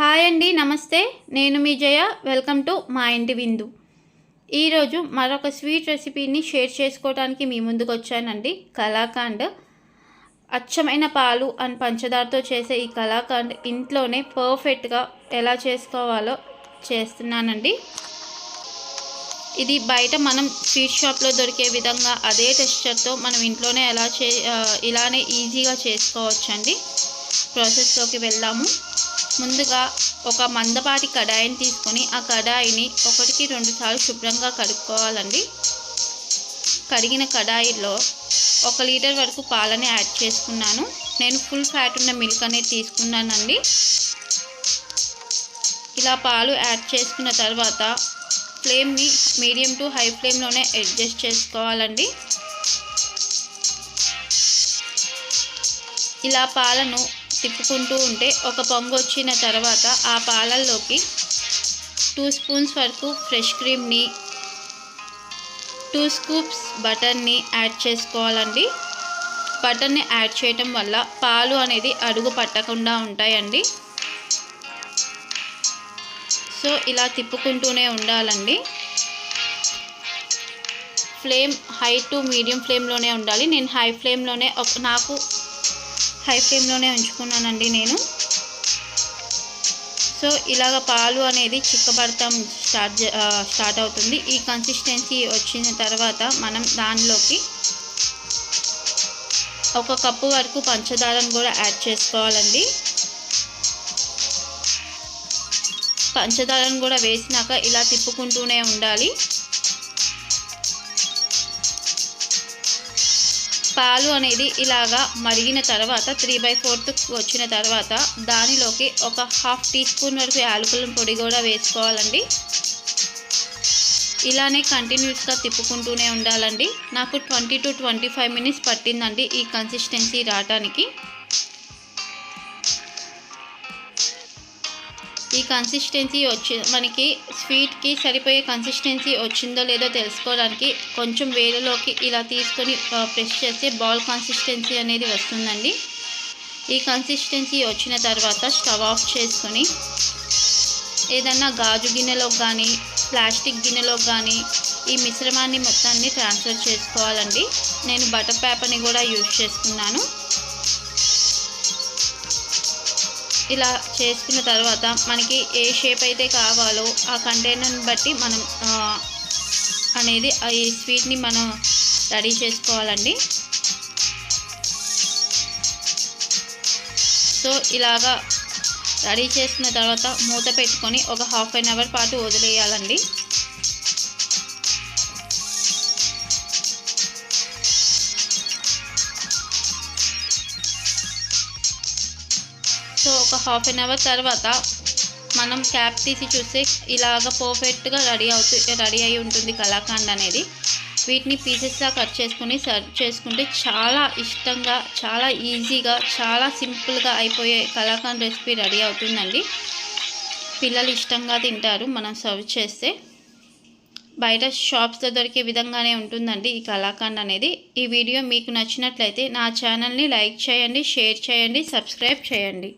Hi అండి నమస్తే. నేను మీ జయ. వెల్కమ్ టు మా ఇంటి విందు. ఈరోజు మరొక స్వీట్ రెసిపీని షేర్ చేసుకోవడానికి మీ ముందుకు వచ్చానండి. కలాకండ్ అచ్చమైన పాలు అండ్ పంచదారతో చేసే ఈ కలాకండ్ ఇంట్లోనే పర్ఫెక్ట్గా ఎలా చేసుకోవాలో చేస్తున్నానండి. ఇది బయట మనం స్వీట్ షాప్లో దొరికే విధంగా అదే టెక్స్చర్తో మనం ఇంట్లోనే ఎలా చే ఇలానే ఈజీగా చేసుకోవచ్చండి. ప్రాసెస్లోకి వెళ్దాము. ముందుగా ఒక మందపాటి కడాయిని తీసుకొని ఆ కడాయిని ఒకటికి రెండు సార్లు శుభ్రంగా కడుక్కోవాలండి. కడిగిన కడాయిలో ఒక లీటర్ వరకు పాలని యాడ్ చేసుకున్నాను. నేను ఫుల్ ఫ్యాట్ ఉన్న మిల్క్ అనేది తీసుకున్నానండి. ఇలా పాలు యాడ్ చేసుకున్న తర్వాత ఫ్లేమ్ని మీడియం టు హై ఫ్లేమ్లోనే అడ్జస్ట్ చేసుకోవాలండి. ఇలా పాలను తిప్పుకుంటూ ఉంటే ఒక పొంగు వచ్చిన తర్వాత ఆ పాలల్లోకి టూ స్పూన్స్ వరకు ఫ్రెష్ క్రీమ్ని టూ స్కూప్స్ బటర్ని యాడ్ చేసుకోవాలండి. బటర్ని యాడ్ చేయటం వల్ల పాలు అనేది అడుగు పట్టకుండా ఉంటాయండి. సో ఇలా తిప్పుకుంటూనే ఉండాలండి. ఫ్లేమ్ హై టు మీడియం ఫ్లేమ్లోనే ఉండాలి. నేను హై ఫ్లేమ్లోనే ఒక నాకు హై ఫ్లేమ్లోనే ఉంచుకున్నానండి నేను. సో ఇలాగ పాలు అనేది చిక్కబడతాం స్టార్ట్ స్టార్ట్ అవుతుంది. ఈ కన్సిస్టెన్సీ వచ్చిన తర్వాత మనం దానిలోకి ఒక కప్పు వరకు పంచదారను కూడా యాడ్ చేసుకోవాలండి. పంచదారను కూడా వేసినాక ఇలా తిప్పుకుంటూనే ఉండాలి. పాలు అనేది ఇలాగా మరిగిన తర్వాత త్రీ బై ఫోర్త్ వచ్చిన తర్వాత దానిలోకి ఒక హాఫ్ టీ స్పూన్ వరకు యాలకుల పొడి కూడా వేసుకోవాలండి. ఇలానే కంటిన్యూస్గా తిప్పుకుంటూనే ఉండాలండి. నాకు twenty to twenty five minutes పట్టిందండి ఈ కన్సిస్టెన్సీ రావటానికి. ఈ కన్సిస్టెన్సీ వచ్చి మనకి స్వీట్కి సరిపోయే కన్సిస్టెన్సీ వచ్చిందో లేదో తెలుసుకోవడానికి కొంచెం వేడిలోకి ఇలా తీసుకొని ప్రెస్ చేస్తే బాల్ కన్సిస్టెన్సీ అనేది వస్తుందండి. ఈ కన్సిస్టెన్సీ వచ్చిన తర్వాత స్టవ్ ఆఫ్ చేసుకొని ఏదన్నా గాజు గిన్నెలో కానీ ప్లాస్టిక్ గిన్నెలోకి కానీ ఈ మిశ్రమాన్ని మొత్తాన్ని ట్రాన్స్ఫర్ చేసుకోవాలండి. నేను బటర్ పేపర్ని కూడా యూజ్ చేసుకున్నాను. ఇలా చేసుకున్న తర్వాత మనకి ఏ షేప్ అయితే కావాలో ఆ కంటైనర్ని బట్టి మనం అనేది ఆ ఈ స్వీట్ని మనం రెడీ చేసుకోవాలండి. సో ఇలాగా రెడీ చేసుకున్న తర్వాత మూత పెట్టుకొని ఒక హాఫ్ అన్ అవర్ పాటు వదిలేయాలండి. ఒక హాఫ్ అన్ అవర్ తర్వాత మనం క్యాప్ తీసి చూస్తే ఇలాగ పర్ఫెక్ట్గా రెడీ అవుతూ రెడీ అయి ఉంటుంది కళాఖండ్ అనేది. వీటిని పీసెస్గా కట్ చేసుకుని సర్వ్ చేసుకుంటే చాలా ఇష్టంగా చాలా ఈజీగా చాలా సింపుల్గా అయిపోయే కళాఖండ్ రెసిపీ రెడీ అవుతుందండి. పిల్లలు ఇష్టంగా తింటారు మనం సర్వ్ చేస్తే. బయట షాప్స్లో దొరికే విధంగానే ఉంటుందండి ఈ కళాఖండ్ అనేది. ఈ వీడియో మీకు నచ్చినట్లయితే నా ఛానల్ని లైక్ చేయండి షేర్ చేయండి సబ్స్క్రైబ్ చేయండి.